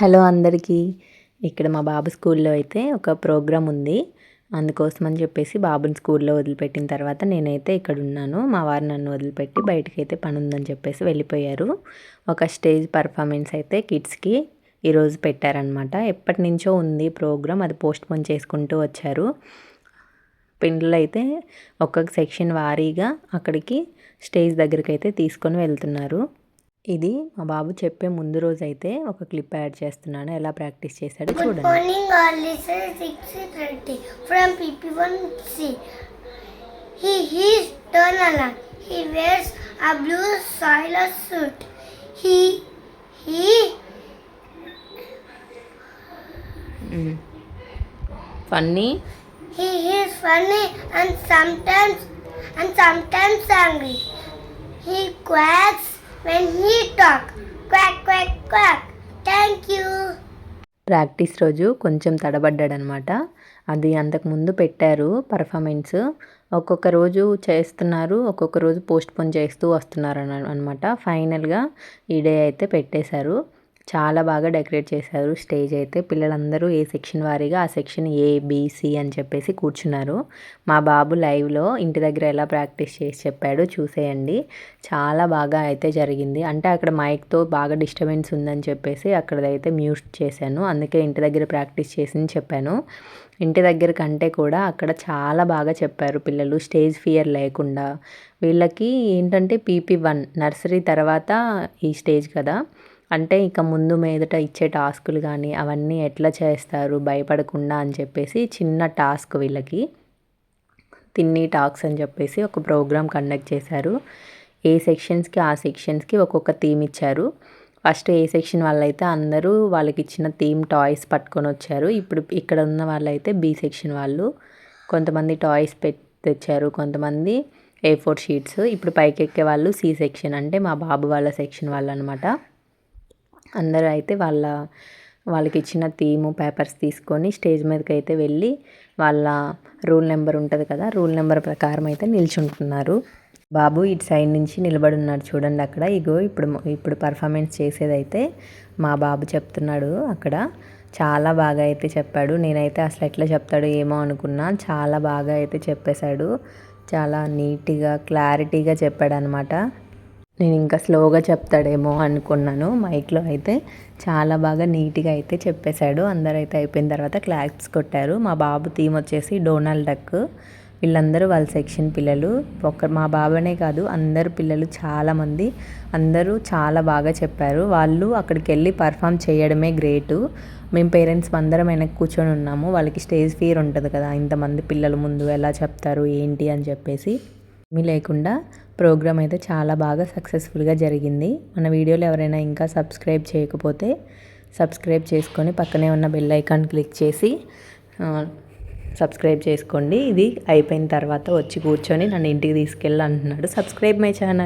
Hello అందరికీ. ఇక్కడ మా బాబు స్కూల్లో అయితే ఒక ప్రోగ్రామ్ ఉంది. అందుకోసం అని చెప్పేసి బాబుని స్కూల్లో వదిలిపెట్టిన తర్వాత నేనైతే ఇక్కడ ఉన్నాను. మా వారు నన్ను వదిలిపెట్టి బయటకైతే అయితే పని ఉందని చెప్పేసి వెళ్ళిపోయారు. ఒక స్టేజ్ పర్ఫార్మెన్స్ అయితే కిడ్స్కి ఈరోజు పెట్టారనమాట ఎప్పటి నుంచో ఉంది ప్రోగ్రామ్ అది పోస్ట్ పోన్ చేసుకుంటూ వచ్చారు. పిండ్లు అయితే ఒక్కొక్క సెక్షన్ వారీగా అక్కడికి స్టేజ్ దగ్గరికి అయితే తీసుకొని వెళ్తున్నారు. ఇది మా బాబు చెప్పే ముందు రోజు అయితే ఒక క్లిప్ యాడ్ చేస్తున్నాను. ఎలా ప్రాక్టీస్ చేశాడో చూడండి. ఫ్రమ్ పీపీ వన్ సి టర్న్ అలా he wears a blue sailor suit he funny he he's funny and sometimes and sometimes angry he quacks when he talk. Quack quack quack. Thank you. Practice రోజు కొంచెం తడబడ్డాడనమాట అది అంతకుముందు పెట్టారు పర్ఫార్మెన్స్ ఒక్కొక్క రోజు చేస్తున్నారు ఒక్కొక్క రోజు పోస్ట్ పోన్ చేస్తూ వస్తున్నారు అనమాట ఫైనల్గా ఈ డే అయితే పెట్టేశారు చాలా బాగా డెకరేట్ చేశారు స్టేజ్ అయితే. పిల్లలందరూ ఏ సెక్షన్ వారీగా ఆ సెక్షన్ ఏ బీసీ అని చెప్పేసి కూర్చున్నారు. మా బాబు లైవ్లో ఇంటి దగ్గర ఎలా ప్రాక్టీస్ చేసి చెప్పాడో చూసేయండి. చాలా బాగా అయితే జరిగింది. అంటే అక్కడ మైక్తో బాగా డిస్టర్బెన్స్ ఉందని చెప్పేసి అక్కడైతే మ్యూట్ చేశాను. అందుకే ఇంటి దగ్గర ప్రాక్టీస్ చేసి చెప్పాను. ఇంటి దగ్గర కంటే కూడా అక్కడ చాలా బాగా చెప్పారు పిల్లలు. స్టేజ్ ఫియర్ లేకుండా. వీళ్ళకి ఏంటంటే పీపీ వన్ నర్సరీ తర్వాత ఈ స్టేజ్ కదా. అంటే ఇక ముందు మీదట ఇచ్చే టాస్కులు కానీ అవన్నీ ఎట్లా చేస్తారు? భయపడకుండా అని చెప్పేసి చిన్న టాస్క్ వీళ్ళకి. తిన్ని టాక్స్ అని చెప్పేసి ఒక ప్రోగ్రామ్ కండక్ట్ చేశారు. ఏ సెక్షన్స్కి ఆ సెక్షన్స్కి ఒక్కొక్క థీమ్ ఇచ్చారు. ఫస్ట్ ఏ సెక్షన్ వాళ్ళైతే అందరూ వాళ్ళకి ఇచ్చిన థీమ్ టాయ్స్ పట్టుకొని వచ్చారు. ఇప్పుడు ఇక్కడ ఉన్న వాళ్ళైతే బి సెక్షన్ వాళ్ళు. కొంతమంది టాయ్స్ పెట్ తెచ్చారు. కొంతమంది ఏ ఫోర్ షీట్స్. ఇప్పుడు పైకి ఎక్కే వాళ్ళు సి సెక్షన్. అంటే మా బాబు వాళ్ళ సెక్షన్ వాళ్ళు అనమాట అందరూ అయితే వాళ్ళ వాళ్ళకి ఇచ్చిన థీము పేపర్స్ తీసుకొని స్టేజ్ మీదకి అయితే వెళ్ళి వాళ్ళ రూల్ నెంబర్ ఉంటుంది కదా రూల్ నెంబర్ ప్రకారం అయితే నిల్చుంటున్నారు. బాబు ఇటు సైడ్ నుంచి నిలబడి ఉన్నాడు చూడండి అక్కడ. ఇగో ఇప్పుడు ఇప్పుడు పర్ఫార్మెన్స్ చేసేదైతే మా బాబు చెప్తున్నాడు అక్కడ. చాలా బాగా అయితే చెప్పాడు. నేనైతే అసలు ఎట్లా చెప్తాడు ఏమో అనుకున్నా. చాలా బాగా అయితే చెప్పేశాడు. చాలా నీట్గా క్లారిటీగా చెప్పాడు అనమాట నేను ఇంకా స్లోగా చెప్తాడేమో అనుకున్నాను. మైక్లో అయితే చాలా బాగా నీట్గా అయితే చెప్పేశాడు. అందరైతే అయిపోయిన తర్వాత క్లాక్స్ కొట్టారు. మా బాబు థీమ్ వచ్చేసి డోనాల్డ్ డక్. వీళ్ళందరూ వాళ్ళ సెక్షన్ పిల్లలు. ఒక మా బాబనే కాదు అందరు పిల్లలు చాలామంది. అందరూ చాలా బాగా చెప్పారు. వాళ్ళు అక్కడికి వెళ్ళి పర్ఫామ్ చేయడమే గ్రేటు. మేము పేరెంట్స్ అందరం వెనక్కి కూర్చొని ఉన్నాము వాళ్ళకి స్టేజ్ ఫియర్ ఉంటుంది కదా ఇంతమంది పిల్లల ముందు ఎలా చెప్తారు ఏంటి అని చెప్పేసి. ఏమీ లేకుండా ప్రోగ్రామ్ అయితే చాలా బాగా సక్సెస్ఫుల్గా జరిగింది. మన వీడియోలు ఎవరైనా ఇంకా సబ్స్క్రైబ్ చేయకపోతే సబ్స్క్రైబ్ చేసుకొని పక్కనే ఉన్న బెల్ ఐకాన్ క్లిక్ చేసి సబ్స్క్రైబ్ చేసుకోండి. ఇది అయిపోయిన తర్వాత వచ్చి కూర్చొని నన్ను ఇంటికి తీసుకెళ్ళి అంటున్నాడు. Subscribe my channel.